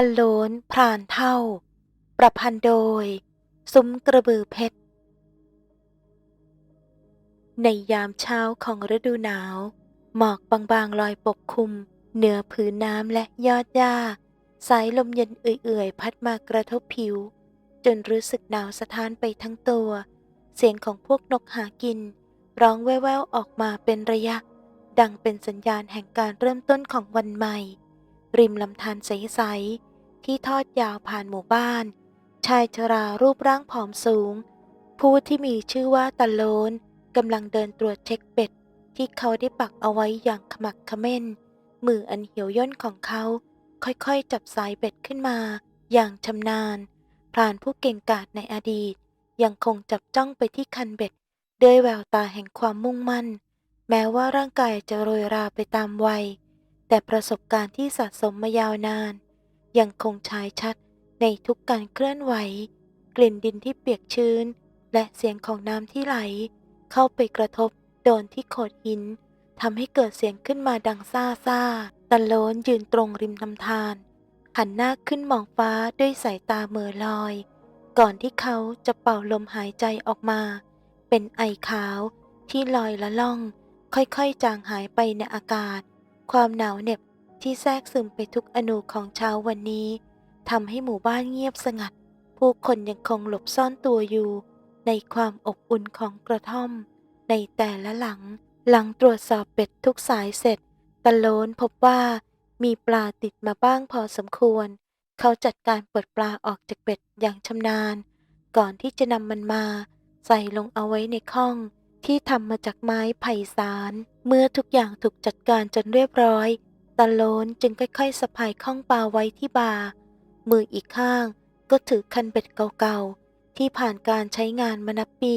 ันโลนพรานเท่า ประพันธ์โดย ซุ้มกระบือเพชร ในยามเช้าของฤดูหนาว หมอกบางๆลอยปกคลุม เหนือผืนน้ำและยอดหญ้า สายลมเย็นเอื่อยๆ พัดมากระทบผิว จนรู้สึกหนาวสะท้านไปทั้งตัว เสียงของพวกนกหากิน ร้องแว่วๆออกมาเป็นระยะ ดังเป็นสัญญาณแห่งการเริ่มต้นของวันใหม่ริมลำธารใสๆ ที่ทอดยาวผ่านหมู่บ้าน ชายชรารูปร่างผอมสูง ผู้ที่มีชื่อว่าตะโลนกำลังเดินตรวจเช็คเป็ด ที่เขาได้ปักเอาไว้อย่างขมักเขม้น มืออันเหี่ยวย่นของเขาค่อยๆ จับสายเบ็ดขึ้นมา อย่างชำนาญพรานผู้เก่งกาจในอดีต ยังคงจับจ้องไปที่คันเบ็ดด้วยแววตาแห่งความมุ่งมั่น แม้ว่าร่างกายจะโรยราไปตามวัย แต่ประสบการณ์ที่สะสมมายาวนาน ยังคงฉายชัดในทุกการเคลื่อนไหว กลิ่นดินที่เปียกชื้น และเสียงของน้ำที่ไหล เข้าไปกระทบโดนที่โขดหินทำให้เกิดเสียงขึ้นมาดังซ่าซ่าตะโลนยืนตรงริมลำธารหันหน้าขึ้นมองฟ้าด้วยสายตาเหม่อลอย ก่อนที่เขาจะเป่าลมหายใจออกมา เป็นไอขาวที่ลอยละล่อง ค่อยๆ จางหายไปในอากาศ ความหนาวเหน็บ ที่แทรกซึมไปทุกอนูของเช้าวันนี้ทำให้หมู่บ้านเงียบสงัด ผู้คนยังคงหลบซ่อนตัวอยู่ ในความอบอุ่นของกระท่อม ในแต่ละหลัง หลังตรวจสอบเป็ดทุกสายเสร็จ ตะโลนพบว่ามีปลาติดมาบ้างพอสมควร เขาจัดการเปิดปลาออกจากเป็ดอย่างชำนาญ ก่อนที่จะนำมันมา ใส่ลงเอาไว้ในข้องที่ทำมาจากไม้ไผ่สาร เมื่อทุกอย่างถูกจัดการจนเรียบร้อย ตะโลนจึงค่อยๆสะพายข้องปลาไว้ที่บามืออีกข้างก็ถือคันเบ็ดเก่าๆ ที่ผ่านการใช้งานมานับปี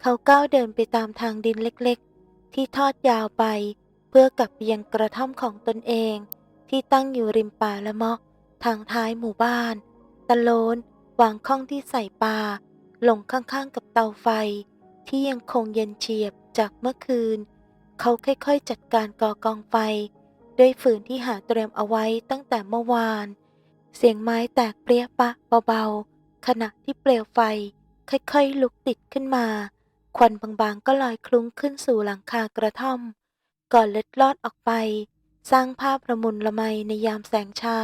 เขาก้าวเดินไปตามทางดินเล็กๆ ที่ทอดยาวไป เพื่อกลับไปยังกระท่อมของตนเอง ที่ตั้งอยู่ริมป่าละเมาะทางท้ายหมู่บ้าน ตะโลนวางข้องที่ใส่ปลาลงข้างๆกับเตาไฟ ที่ยังคงเย็นเฉียบจากเมื่อคืน เขาค่อยๆจัดการก่อกองไฟ ด้วยฝืนที่หาเตรียมเอาไว้ตั้งแต่เมื่อวาน เสียงไม้แตกเปรี้ยปะเบาๆ ขณะที่เปลวไฟค่อยๆ ลุกติดขึ้นมา ควันบางๆ ก็ลอยคลุ้งขึ้นสู่หลังคากระท่อม ก่อนเล็ดลอดออกไป สร้างภาพระมุนละไมในยามแสงเช้า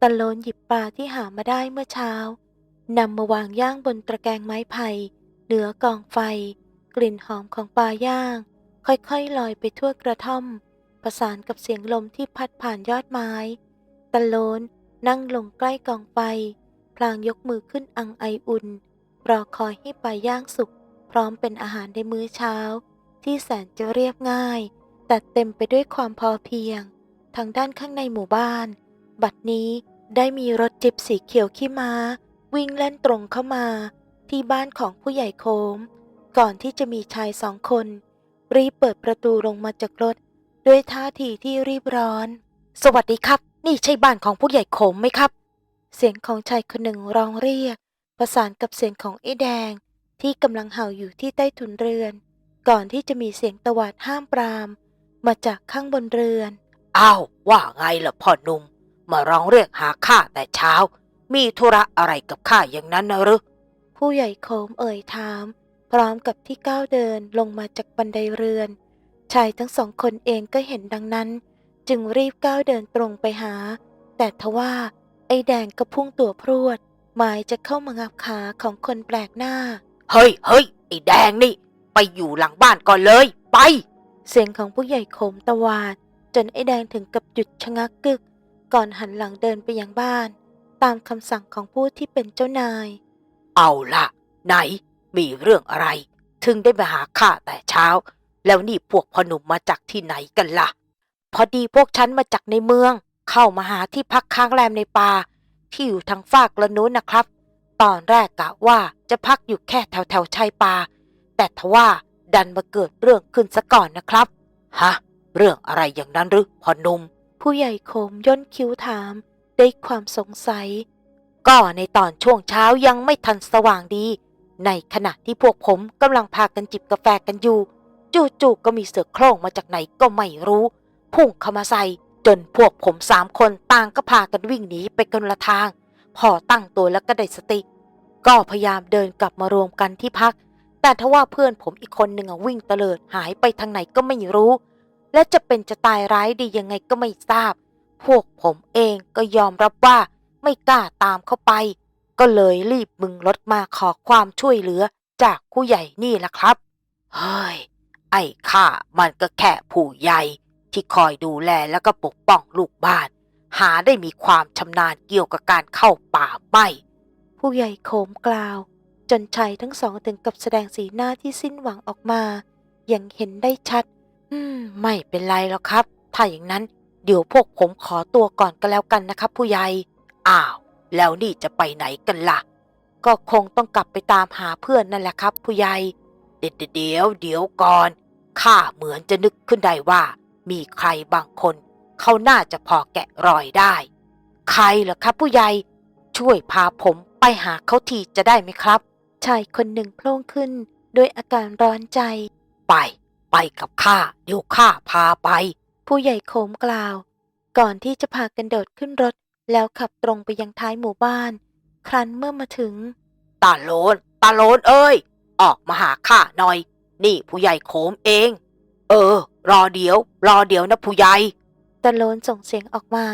ตะโลนหยิบปลาที่หามาได้เมื่อเช้านำมาวางย่างบนตะแกรงไม้ไผ่เหนือกองไฟ กลิ่นหอมของปลาย่าง ค่อยๆลอยไปทั่วกระท่อม ประสานกับเสียงลมที่พัดผ่านยอดไม้ตะโลนนั่งลงใกล้กองไฟพลางยกมือขึ้นอังไออุ่น รอคอยให้ปลาย่างสุกพร้อมเป็นอาหารในมื้อเช้า ที่แสนจะเรียบง่าย แต่เต็มไปด้วยความพอเพียง ทางด้านข้างในหมู่บ้าน บัดนี้ได้มีรถจิบสีเขียวขี้ม้า วิ่งเล่นตรงเข้ามา ที่บ้านของผู้ใหญ่โคม ก่อนที่จะมีชายสองคน รีบเปิดประตูลงมาจากรถ ด้วยท่าทีที่รีบร้อน สวัสดีครับ นี่ใช่บ้านของผู้ใหญ่โขมไหมครับ เสียงของชายคนหนึ่งร้องเรียก ประสานกับเสียงของไอ้แดง ที่กำลังเห่าอยู่ที่ใต้ถุนเรือน ก่อนที่จะมีเสียงตวาดห้ามปราม มาจากข้างบนเรือน อ้าว ว่าไงล่ะพ่อหนุ่ม มาร้องเรียกหาข้าแต่เช้า มีธุระอะไรกับข้าอย่างนั้นนะหรือผู้ใหญ่โคมเอ่ยถาม พร้อมกับที่ก้าวเดินลงมาจากบันไดเรือน ชายทั้งสองคนเองก็เห็นดังนั้น จึงรีบก้าวเดินตรงไปหา แต่ทว่าไอ้แดงก็พุ่งตัวพรวด หมายจะเข้ามางับขาของคนแปลกหน้า เฮ้ยเฮ้ยไอ้แดงนี่ ไปอยู่หลังบ้านก่อนเลย ไป เสียงของผู้ใหญ่โคมตวาด จนไอ้แดงถึงกับหยุดชะงักกึก ก่อนหันหลังเดินไปยังบ้าน ตามคำสั่งของผู้ที่เป็นเจ้านาย เอาล่ะไหน มีเรื่องอะไร ถึงได้มาหาข้าแต่เช้า แล้วนี่พวกพ่อหนุ่มมาจากที่ไหนกันล่ะ พอดีพวกฉันมาจากในเมือง เข้ามาหาที่พักค้างแรมในป่าที่อยู่ทางฝากละนู้นนะครับ ตอนแรกกะว่าจะพักอยู่แค่แถวแถวๆชายป่า แต่ทว่าดันมาเกิดเรื่องขึ้นซะก่อนนะครับ ฮะ เรื่องอะไรอย่างนั้นหรือพ่อหนุ่มผู้ใหญ่โคมย่นคิ้วถามด้วยความสงสัย ก็ในตอนช่วงเช้ายังไม่ทันสว่างดี ในขณะที่พวกผมกำลังพากันจิบกาแฟกันอยู่ จู่ๆก็มีเสือโคร่งมาจากไหนก็ไม่รู้ พุ่งเข้ามาใส่ จนพวกผมสามคนต่างก็พากันวิ่งหนีไปคนละทาง พอตั้งตัวแล้วก็ได้สติ ก็พยายามเดินกลับมารวมกันที่พัก แต่ทว่าเพื่อนผมอีกคนหนึ่งวิ่งเตลิดหายไปทางไหนก็ไม่รู้ และจะเป็นจะตายร้ายดียังไงก็ไม่ทราบ พวกผมเองก็ยอมรับว่าไม่กล้าตามเข้าไป ก็เลยรีบมึงรถมาขอความช่วยเหลือจากผู้ใหญ่นี่แหละครับ เฮ้ย ไอ้ข้ามันก็แค่ผู้ใหญ่ที่คอยดูแลแล้วก็ปกป้องลูกบ้าน หาได้มีความชำนาญเกี่ยวกับการเข้าป่าไม่ ผู้ใหญ่โขมกล่าว จนชายทั้งสองถึงกับแสดงสีหน้าที่สิ้นหวังออกมา อย่างเห็นได้ชัด อืม ไม่เป็นไรแล้วครับ ถ้าอย่างนั้นเดี๋ยวพวกผมขอตัวก่อนก็แล้วกันนะครับ ผู้ใหญ่ อ้าว แล้วนี่จะไปไหนกันล่ะ ก็คงต้องกลับไปตามหาเพื่อนนั่นแหละครับ ผู้ใหญ่ เดี๋ยวเดี๋ยวเดี๋ยวก่อน ข้าเหมือนจะนึกขึ้นได้ว่า มีใครบางคน เขาน่าจะพอแกะรอยได้ ใครเหรอครับผู้ใหญ่ ช่วยพาผมไปหาเขาทีจะได้ไหมครับ ชายคนหนึ่งโพล่งขึ้นด้วยอาการร้อนใจ ไป ไปกับข้า เดี๋ยวข้าพาไป ผู้ใหญ่โขมกล่าว ก่อนที่จะพากันโดดขึ้นรถ แล้วขับตรงไปยังท้ายหมู่บ้าน ครั้นเมื่อมาถึง ตาโลน ตาโลนเอ้ย ออกมาหาข้าหน่อย นี่ผู้ใหญ่โขมเอง เออ รอเดี๋ยว รอเดี๋ยวนะผู้ใหญ่ตะโลนส่งเสียงออกมา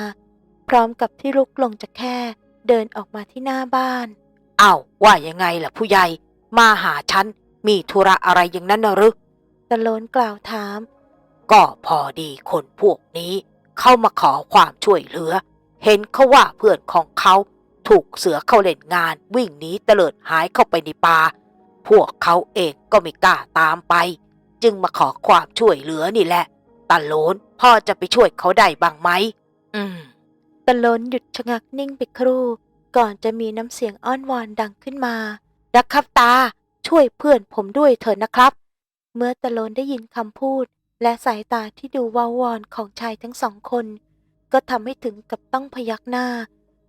พร้อมกับที่ลุกลงจากแค่เดินออกมาที่หน้าบ้านอ้าวว่ายังไงล่ะผู้ใหญ่ มาหาฉัน มีธุระอะไรอย่างนั้นนะหรือตะโลนกล่าวถาม ก็พอดีคนพวกนี้ เข้ามาขอความช่วยเหลือ เห็นเขาว่าเพื่อนของเขา ถูกเสือเข้าเล่นงานวิ่งหนีเตลิดหายเข้าไปในป่า พวกเขาเองก็ไม่กล้าตามไป จึงมาขอความช่วยเหลือนี่แหละตาโลนพ่อจะไปช่วยเขาได้บ้างไหม อืมตะโลนหยุดชะงักนิ่งไปครู่ ก่อนจะมีน้ำเสียงอ้อนวอนดังขึ้นมานะครับตา ช่วยเพื่อนผมด้วยเถอะนะครับ เมื่อตะโลนได้ยินคำพูด และสายตาที่ดูวาววอนของชายทั้งสองคน ก็ทำให้ถึงกับต้องพยักหน้า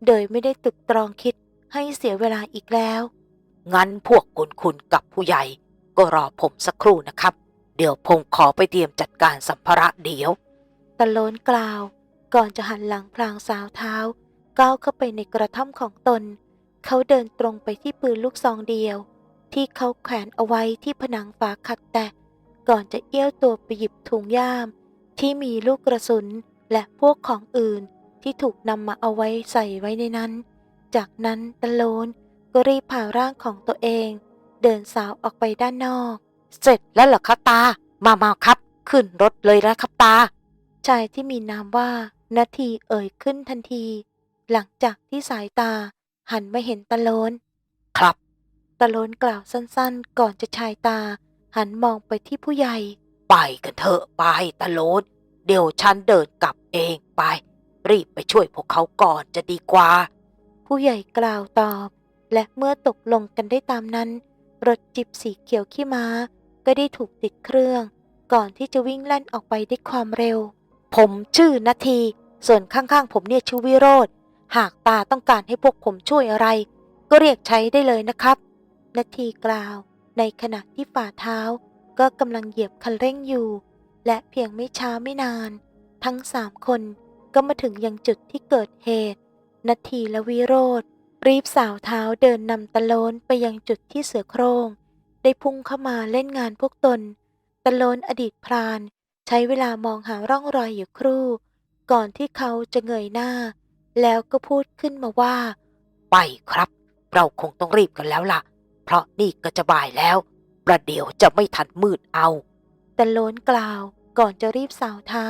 โดยไม่ได้ตึกตรองคิดให้เสียเวลาอีกแล้ว งั้นพวกคุณคุณกับผู้ใหญ่ ก็รอผมสักครู่นะครับ เดี๋ยวผมขอไปเตรียมจัดการสัมภาระเดี๋ยว ตะโลนกล่าว ก่อนจะหันหลังพลางสาวเท้า ก้าวเข้าไปในกระท่อมของตน เขาเดินตรงไปที่ปืนลูกซองเดียว ที่เขาแขวนเอาไว้ที่ผนังฝาขัดแตะ ก่อนจะเอี้ยวตัวไปหยิบถุงย่าม ที่มีลูกกระสุนและพวกของอื่นที่ถูกนำมาเอาไว้ใส่ไว้ในนั้น จากนั้นตะโลน ก็รีบพาร่างของตัวเอง เดินสาวออกไปด้านนอก เสร็จแล้วเหรอครับตา มามาครับ ขึ้นรถเลยนะครับตา ชายที่มีนามว่านาทีเอ่ยขึ้นทันที หลังจากที่สายตาหันมาเห็นตะโลน ครับ ตะโลนกล่าวสั้นๆ ก่อนจะชายตา หันมองไปที่ผู้ใหญ่ ไปกันเถอะไปตะโลน เดี๋ยวฉันเดินกลับเองไป รีบไปช่วยพวกเขาก่อนจะดีกว่า ผู้ใหญ่กล่าวตอบ และเมื่อตกลงกันได้ตามนั้น รถจิบสีเขียวขี้ม้า ก็ได้ถูกติดเครื่อง ก่อนที่จะวิ่งแล่นออกไปด้วยความเร็ว ผมชื่อนาที ส่วนข้างๆ ผมเนี่ยชื่อวิโรธหากตาต้องการให้พวกผมช่วยอะไร ก็เรียกใช้ได้เลยนะครับนาทีกล่าว ในขณะที่ฝ่าเท้า ก็กำลังเหยียบคันเร่งอยู่ และเพียงไม่ช้าไม่นาน ทั้งสามคนก็มาถึงยังจุดที่เกิดเหตุนาทีและวิโรธ รีบสาวเท้าเดินนำตะโลนไปยังจุดที่เสือโครงได้พุ่งเข้ามาเล่นงานพวกตน ตะโลนอดีตพราน ใช้เวลามองหาร่องรอยอยู่ครู่ ก่อนที่เขาจะเงยหน้า แล้วก็พูดขึ้นมาว่า ไปครับ เราคงต้องรีบกันแล้วล่ะ เพราะนี่ก็จะบ่ายแล้ว ประเดี๋ยวจะไม่ทันมืดเอา ตะโลนกล่าวก่อนจะรีบสาวเท้า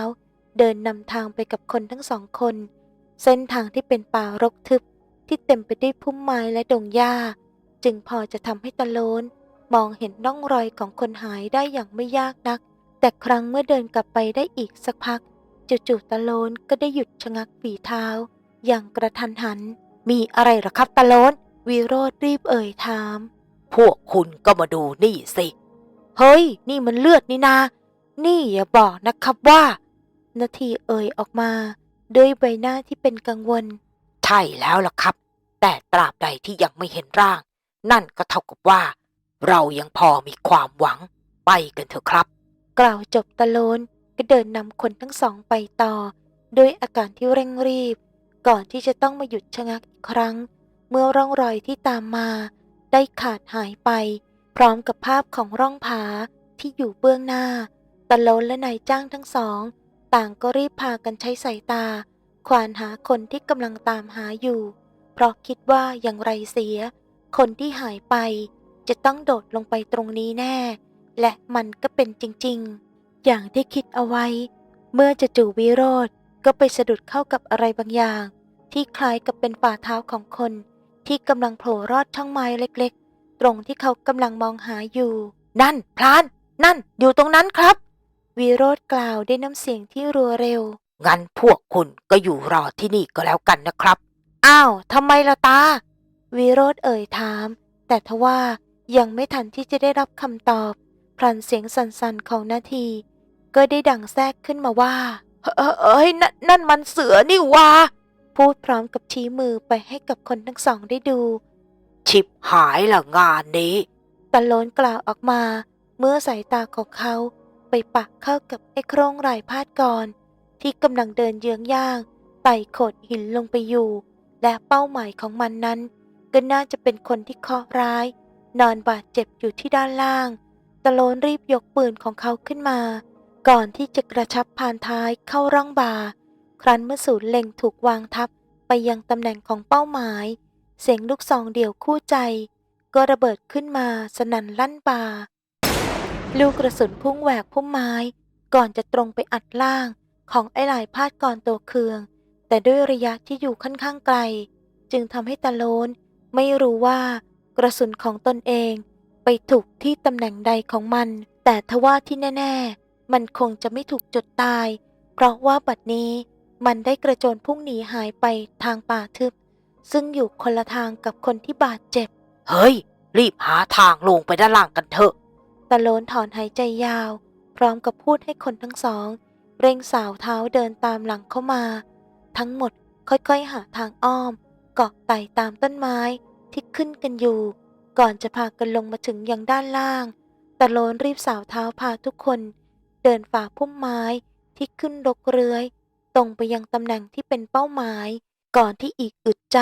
เดินนำทางไปกับคนทั้งสองคน เส้นทางที่เป็นป่ารกทึบ ที่เต็มไปด้วยพุ่มไม้และดงหญ้า จึงพอจะทำให้ตะโลนมองเห็นร่องรอยของคนหายได้อย่างไม่ยากนัก แต่ครั้งเมื่อเดินกลับไปได้อีกสักพักจู่ๆตะโลนก็ได้หยุดชะงักฝีเท้า อย่างกระทันหัน มีอะไรเหรอครับตะโลนวิโรธรีบเอ่ยถาม พวกคุณก็มาดูนี่สิ เฮ้ย นี่มันเลือดนี่นา นี่อย่าบอกนะครับว่า นาทีเอ่ยออกมา ด้วยใบหน้าที่เป็นกังวล ใช่แล้วล่ะครับ แต่ตราบใดที่ยังไม่เห็นร่าง นั่นก็เท่ากับว่า เรายังพอมีความหวัง ไปกันเถอะครับ กล่าวจบตะโลนก็เดินนำคนทั้งสองไปต่อ ด้วยอาการที่เร่งรีบ ก่อนที่จะต้องมาหยุดชะงักอีกครั้ง เมื่อร่องรอยที่ตามมา ได้ขาดหายไป พร้อมกับภาพของร่องผาที่อยู่เบื้องหน้า ตะโลนและนายจ้างทั้งสอง ต่างก็รีบพากันใช้สายตา ควานหาคนที่กำลังตามหาอยู่ เพราะคิดว่าอย่างไรเสีย คนที่หายไป จะต้องโดดลงไปตรงนี้แน่ และมันก็เป็นจริงๆ อย่างที่คิดเอาไว้ เมื่อจะจู่วิโรธก็ไปสะดุดเข้ากับอะไรบางอย่าง ที่คล้ายกับเป็นฝ่าเท้าของคน ที่กำลังโผล่รอดช่องไม้เล็กๆ ตรงที่เขากำลังมองหาอยู่ นั่นพลาน นั่นอยู่ตรงนั้นครับ วิโรธกล่าวด้วยน้ำเสียงที่รัวเร็ว งั้นพวกคุณก็อยู่รอที่นี่ก็แล้วกันนะครับ อ้าวทำไมล่ะตา วิโรธเอ่ยถาม แต่ทว่ายังไม่ทันที่จะได้รับคำตอบ พลันเสียงสั่นๆของนาที ก็ได้ดังแทรกขึ้นมาว่า เอ้ยเอ้ยนั่นนั่นมันเสือนี่วะพูดพร้อมกับชี้มือไปให้กับคนทั้งสองได้ดู ชิบหายละงานนี้ตะโลนกล่าวออกมา เมื่อสายตาของเขาไปปะเข้ากับไอ้โครงรายพาดก่อน ที่กำลังเดินเยื้องย่าง ไต่โขดหินลงไปอยู่ และเป้าหมายของมันนั้น ก็น่าจะเป็นคนที่เคราะห์ร้าย นอนบาดเจ็บอยู่ที่ด้านล่างตะโลนรีบยกปืนของเขาขึ้นมา ก่อนที่จะกระชับผ่านท้ายเข้าร่องบา ครั้นเมื่อศูนย์เล็งถูกวางทับไปยังตำแหน่งของเป้าหมาย เสียงลูกซองเดี่ยวคู่ใจ ก็ระเบิดขึ้นมาสนั่นลั่นป่าลูกกระสุนพุ่งแหวกพุ่มไม้ ก่อนจะตรงไปอัดล่าง ของไอ้หลายพาดก่อนตัวเคือง แต่ด้วยระยะที่อยู่ค่อนข้างไกล จึงทำให้ตาโลนไม่รู้ว่ากระสุนของตนเองไปถูกที่ตำแหน่งใดของมัน แต่ทว่าที่แน่ ๆ มันคงจะไม่ถูกจุดตาย เพราะว่าบัดนี้มันได้กระโจนพุ่งหนีหายไปทางป่าทึบ ซึ่งอยู่คนละทางกับคนที่บาดเจ็บ เฮ้ย รีบหาทางลงไปด้านล่างกันเถอะตะโลนถอนหายใจยาว พร้อมกับพูดให้คนทั้งสอง เร่งสาวเท้าเดินตามหลังเข้ามา ทั้งหมดค่อยๆหาทางอ้อม เกาะไต่ตามต้นไม้ที่ขึ้นกันอยู่ ก่อนจะพากันลงมาถึงยังด้านล่างตะโลนรีบสาวเท้าพาทุกคน เดินฝ่าพุ่มไม้ที่ขึ้นรกเรื้อย ตรงไปยังตำแหน่งที่เป็นเป้าหมาย ก่อนที่อีกอึดใจ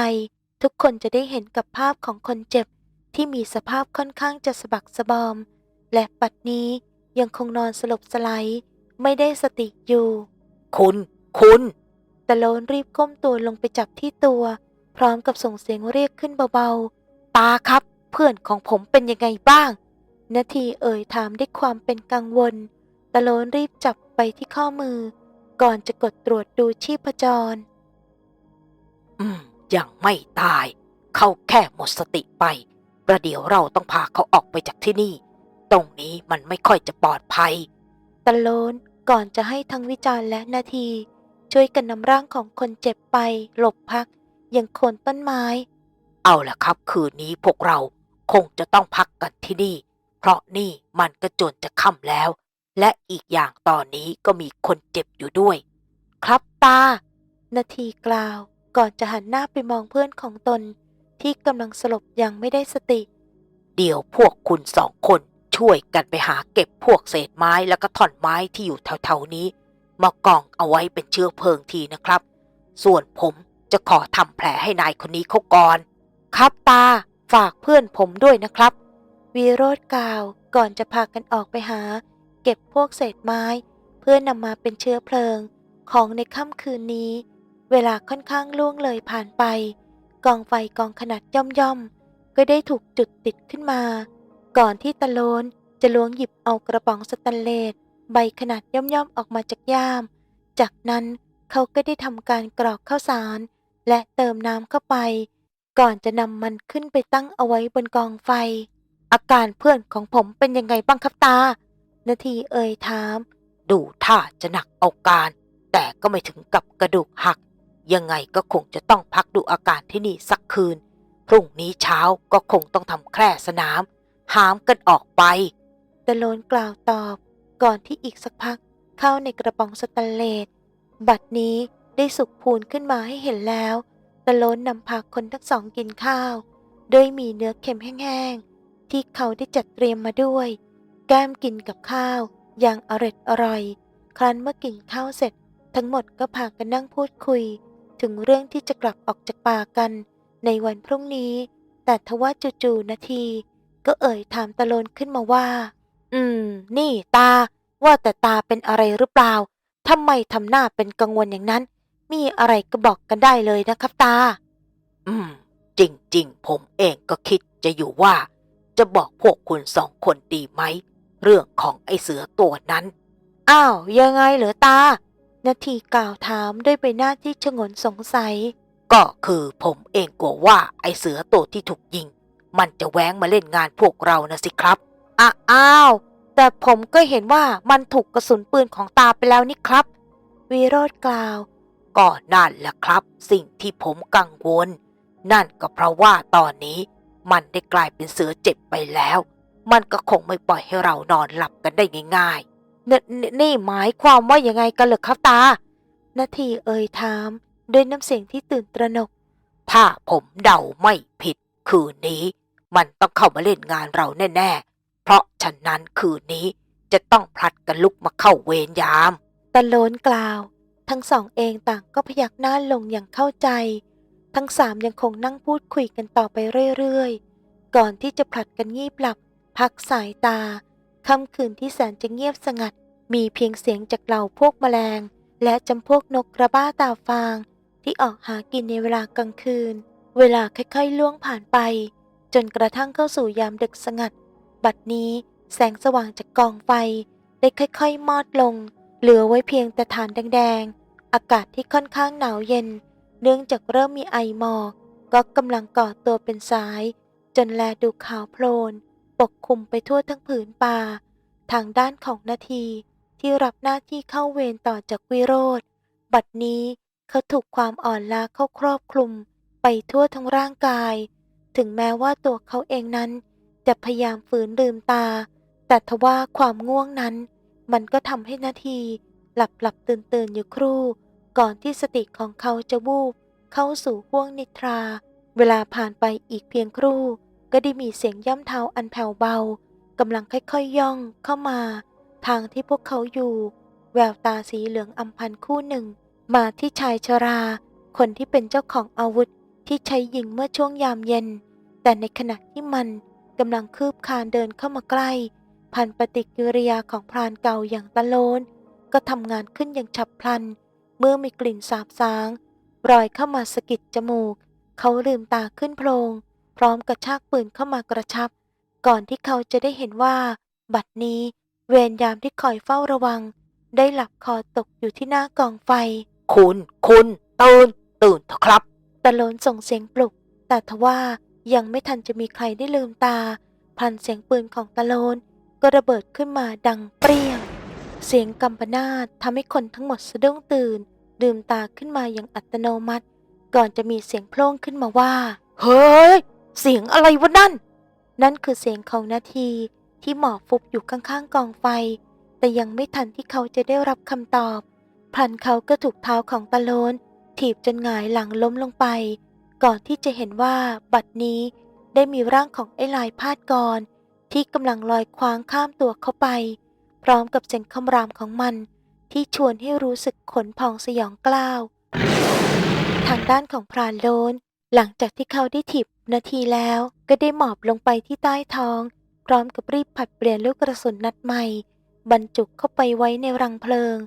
ทุกคนจะได้เห็นกับภาพของคนเจ็บ ที่มีสภาพค่อนข้างจะสะบักสะบอม และปัดนี้ยังคงนอนสลบสไลด์ ไม่ได้สติอยู่ คุณ คุณตะโลนรีบก้มตัวลงไปจับที่ตัว พร้อมกับส่งเสียงเรียกขึ้นเบาๆ ตาครับ เพื่อนของผมเป็นยังไงบ้าง นาทีเอ่ยถามด้วยความเป็นกังวล ตะโลนรีบจับไปที่ข้อมือ ก่อนจะกดตรวจดูชีพจร อืม ยังไม่ตาย เขาแค่หมดสติไป ประเดี๋ยวเราต้องพาเขาออกไปจากที่นี่ ตรงนี้มันไม่ค่อยจะปลอดภัย ตะโลนก่อนจะให้ทั้งวิจารณ์และนาที ช่วยกันนำร่างของคนเจ็บไปหลบพักยังโคนต้นไม้ เอาละครับคืนนี้พวกเราคงจะต้องพักกันที่นี่ เพราะนี่มันก็จนจะค่ำแล้ว และอีกอย่างตอนนี้ก็มีคนเจ็บอยู่ด้วย ครับตา นาทีกล่าวก่อนจะหันหน้าไปมองเพื่อนของตน ที่กำลังสลบอย่างไม่ได้สติ เดี๋ยวพวกคุณสองคน ช่วยกันไปหาเก็บพวกเศษไม้แล้วก็ท่อนไม้ที่อยู่แถวๆนี้ มากองเอาไว้เป็นเชื้อเพลิงทีนะครับ ส่วนผมจะขอทำแผลให้นายคนนี้เขาก่อน ครับตาฝากเพื่อนผมด้วยนะครับ วีโรธกล่าวก่อนจะพากันออกไปหา เก็บพวกเศษไม้ เพื่อนำมาเป็นเชื้อเพลิง ของในค่ำคืนนี้ เวลาค่อนข้างล่วงเลยผ่านไป กองไฟกองขนาดย่อมๆก็ได้ถูกจุดติดขึ้นมา ก่อนที่ตะโลนจะล้วงหยิบเอากระป๋องสแตนเลสใบขนาดย่อมๆออกมาจากย่าม จากนั้นเขาก็ได้ทำการกรอกข้าวสาร และเติมน้ำเข้าไป ก่อนจะนำมันขึ้นไปตั้งเอาไว้บนกองไฟ อาการเพื่อนของผมเป็นยังไงบ้างครับตา นาทีเอ่ยถาม ดูท่าจะหนักเอาการ แต่ก็ไม่ถึงกับกระดูกหัก ยังไงก็คงจะต้องพักดูอาการที่นี่สักคืน พรุ่งนี้เช้าก็คงต้องทำแคร่สนาม หามกันออกไปตะโลนกล่าวตอบก่อนที่อีกสักพักเข้าในกระป๋องสแตนเลสบัดนี้ได้สุกพูนขึ้นมาให้เห็นแล้วตะโลนนำพาคนทั้งสองกินข้าว โดยมีเนื้อเค็มแห้งๆ ที่เขาได้จัดเตรียมมาด้วย แก้มกินกับข้าวอย่างอร็ดอร่อย ครั้นเมื่อกินข้าวเสร็จ ทั้งหมดก็พากันนั่งพูดคุย ถึงเรื่องที่จะกลับออกจากป่ากัน ในวันพรุ่งนี้ แต่ทว่าจู่ๆนาที ก็เอ่ยถามตะโลนขึ้นมาว่า อืม นี่ตา ว่าแต่ตาเป็นอะไรหรือเปล่าทำไมทำหน้าเป็นกังวลอย่างนั้น มีอะไรก็บอกกันได้เลยนะครับตา อืม จริง ๆ ผมเองก็คิดจะอยู่ว่า จะบอกพวกคุณสองคนดีไหม เรื่องของไอ้เสือตัวนั้น อ้าว ยังไงเหรอตา นาทีกล่าวถามด้วยใบหน้าที่ชงนสงสัย ก็คือผมเองกลัวว่าไอ้เสือตัวที่ถูกยิง มันจะแหวงมาเล่นงานพวกเรานะสิครับอ้าวแต่ผมก็เห็นว่ามันถูกกระสุนปืนของตาไปแล้วนี่ครับวิโรธกล่าว ก็นั่นแหละครับ สิ่งที่ผมกังวล นั่นก็เพราะว่าตอนนี้ มันได้กลายเป็นเสือเจ็บไปแล้ว มันก็คงไม่ปล่อยให้เรานอนหลับกันได้ง่ายนนนี่หมายความว่ายังไงกันเหรอครับตา นาทีเอ่ยถามด้วยน้ำเสียงที่ตื่นตระหนก ถ้าผมเดาไม่ผิดคืนนี้ มันต้องเข้ามาเล่นงานเราแน่ๆ เพราะฉะนั้นคืนนี้จะต้องพลัดกันลุกมาเข้าเวรยามตะโลนกล่าว ทั้งสองเองต่างก็พยักหน้าลงอย่างเข้าใจ ทั้งสามยังคงนั่งพูดคุยกันต่อไปเรื่อยๆ ก่อนที่จะผลัดกันงีบหลับ พักสายตาค่ำคืนที่แสนจะเงียบสงัด มีเพียงเสียงจากเหล่าพวกแมลง และจำพวกนกกระบ้าตาฟาง ที่ออกหากินในเวลากลางคืน เวลาค่อยๆล่วงผ่านไป จนกระทั่งเข้าสู่ยามดึกสงัด บัดนี้แสงสว่างจากกองไฟ ได้ค่อยๆ มอดลง เหลือไว้เพียงแต่ฐานแดงๆ อากาศที่ค่อนข้างหนาวเย็น เนื่องจากเริ่มมีไอหมอก ก็กำลังก่อตัวเป็นสาย จนแลดูขาวโพลน ปกคลุมไปทั่วทั้งผืนป่า ทางด้านของนาทีที่รับหน้าที่เข้าเวรต่อจากวิโรธบัดนี้เขาถูกความอ่อนล้าเข้าครอบคลุม ไปทั่วทั้งร่างกาย ถึงแม้ว่าตัวเขาเองนั้น จะพยายามฝืนลืมตา แต่ทว่าความง่วงนั้น มันก็ทำให้นาที หลับหลับตื่นตื่นอยู่ครู่ ก่อนที่สติของเขาจะวูบ เข้าสู่ห้วงนิทรา เวลาผ่านไปอีกเพียงครู่ ก็ได้มีเสียงย่ำเท้าอันแผ่วเบากำลังค่อยๆย่องเข้ามา ทางที่พวกเขาอยู่ แววตาสีเหลืองอำพันคู่หนึ่ง มาที่ชายชรา คนที่เป็นเจ้าของอาวุธ ที่ใช้ยิงเมื่อช่วงยามเย็น แต่ในขณะที่มันกำลังคืบคลานเดินเข้ามาใกล้ พันปฏิกิริยาของพรานเก่าอย่างตะโลน ก็ทำงานขึ้นอย่างฉับพลัน เมื่อมีกลิ่นสาบสางรอยเข้ามาสะกิดจมูก เขาลืมตาขึ้นโพลงพร้อมกระชากปืนเข้ามากระชับ ก่อนที่เขาจะได้เห็นว่า บัดนี้ เวรยามที่คอยเฝ้าระวัง ได้หลับคอตกอยู่ที่หน้ากองไฟ คุณ คุณ ตื่น ตื่นเถอะครับ ตะโลนส่งเสียงปลุก แต่ทว่ายังไม่ทันจะมีใครได้ลืมตา พันเสียงปืนของตะโลนก็ระเบิดขึ้นมาดังเปรี้ยง เสียงกำปนาตทำให้คนทั้งหมดสะดุ้งตื่นลืมตาขึ้นมาอย่างอัตโนมัติ ก่อนจะมีเสียงโพล่งขึ้นมาว่า เฮ้ย เสียงอะไรวะนั่น นั่นคือเสียงของนาทีที่หมอบฟุบอยู่ข้างๆกองไฟ แต่ยังไม่ทันที่เขาจะได้รับคำตอบพลันเขาก็ถูกเท้าของตะโลน ถีบจนหงายหลังล้มลงไป ก่อนที่จะเห็นว่าบัดนี้ได้มีร่างของไอ้ลายพาดกรที่กำลังลอยคว้างข้ามตัวเข้าไป พร้อมกับเสียงคำรามของมันที่ชวนให้รู้สึกขนพองสยองกล้าว ทางด้านของพรานโลน หลังจากที่เขาได้ถีบนาทีแล้วก็ได้หมอบลงไปที่ใต้ท้อง พร้อมกับรีบผัดเปลี่ยนลูกกระสุนนัดใหม่ บรรจุเข้าไปไว้ในรังเพลิง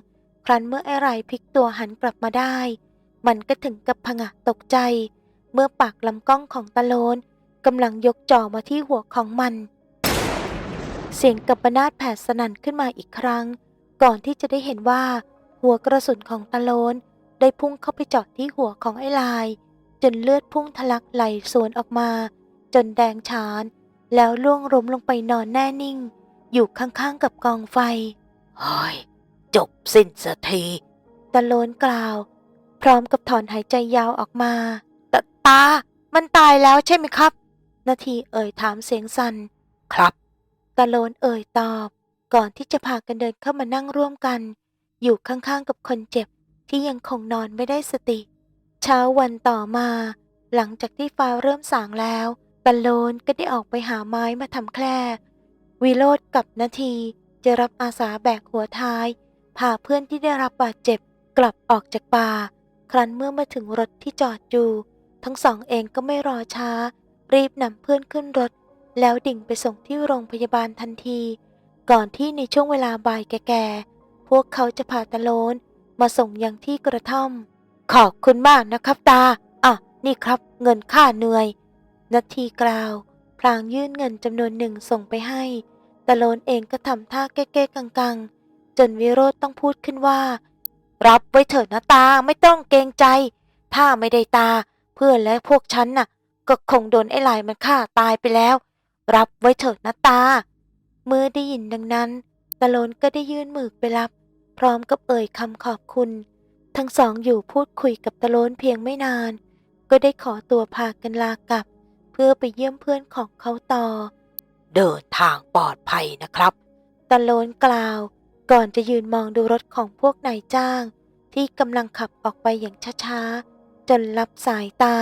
ครั้นเมื่อไอ้ไรพลิกตัวหันกลับมาได้ มันก็ถึงกับผงะตกใจ เมื่อปากลำกล้องของตะโลนกำลังยกจ่อมาที่หัวของมัน เสียงกับบนาดแผดสนั่นขึ้นมาอีกครั้ง ก่อนที่จะได้เห็นว่า หัวกระสุนของตะโลนได้พุ่งเข้าไปเจาะที่หัวของไอ้ลาย จนเลือดพุ่งทะลักไหลสวนออกมา จนแดงฉาน แล้วล่วงล้มลงไปนอนแน่นิ่ง อยู่ข้างๆกับกองไฟเฮ้ยจบสิ้นสักทีตะโลนกล่าว พร้อมกับถอนหายใจยาวออกมาตตา มันตายแล้วใช่ไหมครับ นาทีเอ่ยถามเสียงสัน่นครับตะโลนเอ่ยตอบ ก่อนที่จะพากันเดินเข้ามานั่งร่วมกัน อยู่ข้างๆกับคนเจ็บที่ยังคงนอนไม่ได้สติ เช้าวันต่อมา หลังจากที่ฟ้าเริ่มสางแล้วตะโลนก็ได้ออกไปหาไม้มาทำแคร่วิโรธกับนาทีจะรับอาสาแบกหัวท้าย พาเพื่อนที่ได้รับบาดเจ็บกลับออกจากป่า ครั้นเมื่อมาถึงรถที่จอดอยู่ ทั้งสองเองก็ไม่รอช้า รีบนำเพื่อนขึ้นรถ แล้วดิ่งไปส่งที่โรงพยาบาลทันที ก่อนที่ในช่วงเวลาบ่ายแก่ๆ พวกเขาจะพาตะโลน มาส่งยังที่กระท่อม ขอบคุณมากนะครับตา อะ นี่ครับเงินค่าเหนื่อย นาทีกล่าว พลางยื่นเงินจำนวนหนึ่งส่งไปให้ตะโลนเองก็ทำท่าเก้ๆกังๆ จนวิโรธต้องพูดขึ้นว่า รับไว้เถิดนะตาไม่ต้องเกรงใจ ถ้าไม่ได้ตา เพื่อนและพวกฉันน่ะ ก็คงโดนไอ้ลายมันฆ่าตายไปแล้ว รับไว้เถิดนะตา เมื่อได้ยินดังนั้นตะโลนก็ได้ยื่นมือไปรับ พร้อมกับเอ่ยคำขอบคุณ ทั้งสองอยู่พูดคุยกับตะโลนเพียงไม่นาน ก็ได้ขอตัวพากันลากลับ เพื่อไปเยี่ยมเพื่อนของเขาต่อ เดินทางปลอดภัยนะครับตะโลนกล่าว ก่อนจะยืนมองดูรถของพวกนายจ้าง ที่กำลังขับออกไปอย่างช้าๆ จนลับสายตา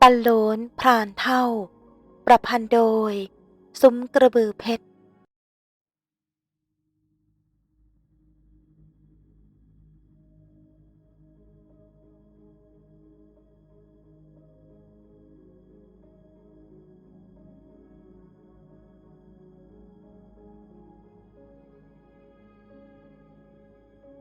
ตะโลนพรานเท่า ประพันธ์โดย ซุ้มกระบือเพชร